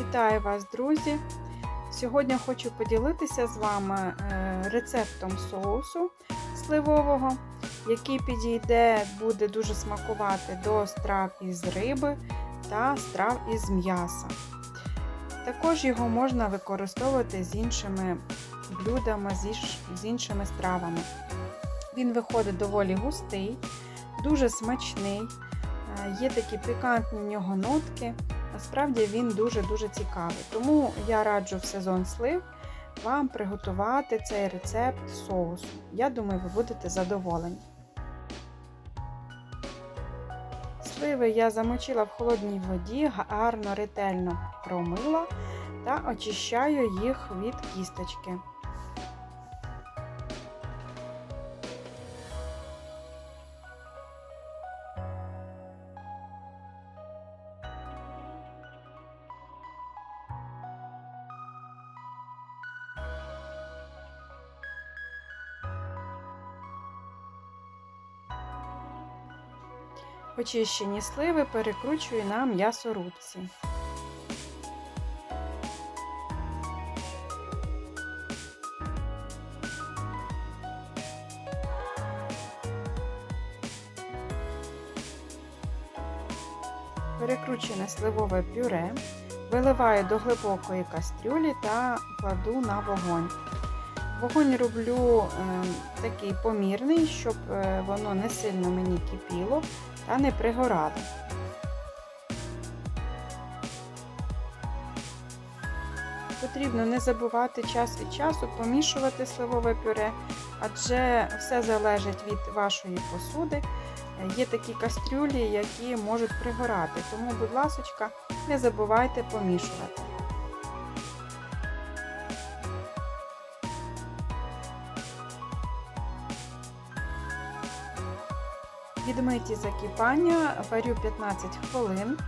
Вітаю вас, друзі! Сьогодні хочу поділитися з вами е, рецептом соусу сливового, який підійде, буде дуже смакувати до страв із риби та страв із м'яса. Також його можна використовувати з іншими блюдами, з іншими стравами. Він виходить доволі густий, дуже смачний, е, є такі пікантні в нього нотки. Насправді він дуже-дуже цікавий. Тому я раджу в сезон слив вам приготувати цей рецепт соусу. Я думаю, ви будете задоволені. Сливи я замочила в холодній воді, гарно ретельно промила та очищаю їх від кісточки. Очищені сливи перекручую на м'ясорубці. Перекручене сливове пюре, виливаю до глибокої кастрюлі та кладу на вогонь. Вогонь роблю е, такий помірний, щоб е, воно не сильно мені кипіло та не пригорало. Потрібно не забувати час від часу помішувати сливове пюре, адже все залежить від вашої посуди. Є такі кастрюлі, які можуть пригорати, тому, будь ласка, не забувайте помішувати. Відмиті закипання варю 15 хвилин,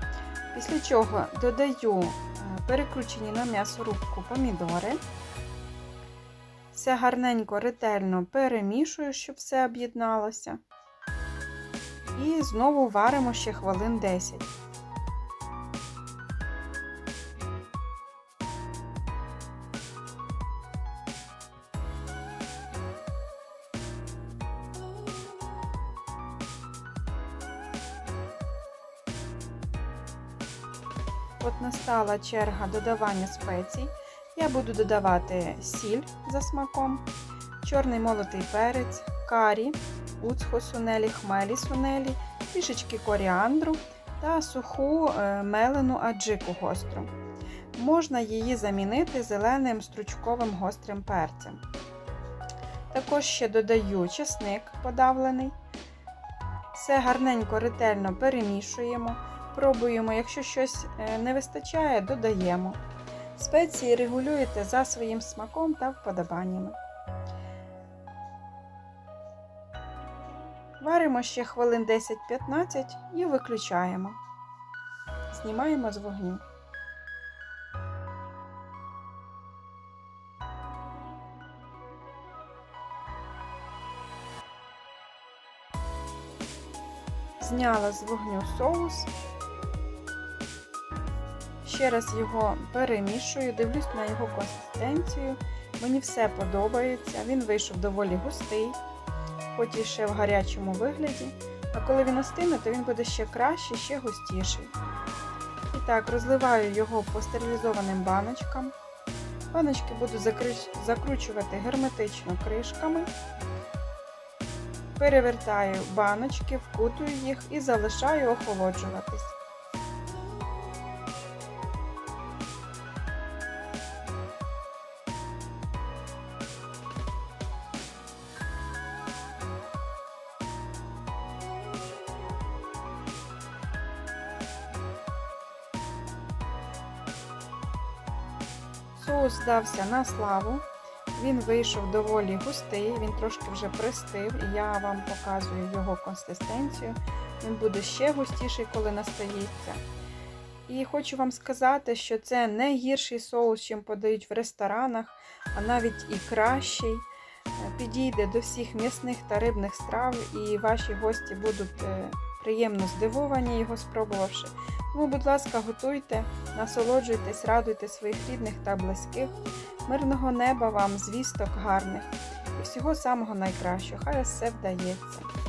після чого додаю е, перекручені на м'ясорубку помідори. Все гарненько, ретельно перемішую, щоб все об'єдналося. І знову варимо ще хвилин 10. От настала черга додавання спецій. Я буду додавати сіль за смаком, чорний молотий перець, карі, уцхо сунелі, хмелі сунелі, трішечки коріандру та суху е, мелену аджику гостру. Можна її замінити зеленим стручковим гострим перцем. Також ще додаю чесник подавлений. Все гарненько ретельно перемішуємо. Пробуємо, якщо щось е, не вистачає, додаємо. Спеції регулюєте за своїм смаком та вподобаннями. Варимо ще хвилин 10-15 і виключаємо. Знімаємо з вогню. Зняла з вогню соус. Ще раз його перемішую, дивлюсь на його консистенцію. Мені все подобається. Він вийшов доволі густий, хоч і ще в гарячому вигляді. А коли він остине, то він буде ще краще, ще густіший. І так, розливаю його по стерилізованим баночкам. Баночки буду закручувати герметично кришками. Перевертаю баночки, вкутую їх і залишаю охолоджуватись. Соус здався на славу. Він вийшов доволі густий, він трошки вже пристив, і я вам показую його консистенцію. Він буде ще густіший, коли настається. І хочу вам сказати, що це не гірший соус, чим подають в ресторанах, а навіть і кращий. підійде до всіх м'ясних та рибних страв, і ваші гості будуть е, приємно здивовані його спробувавши. Тому, будь ласка, готуйте, насолоджуйтесь, радуйте своїх рідних та близьких. Мирного неба вам, звісток гарних і всього самого найкращого. Хай все вдається.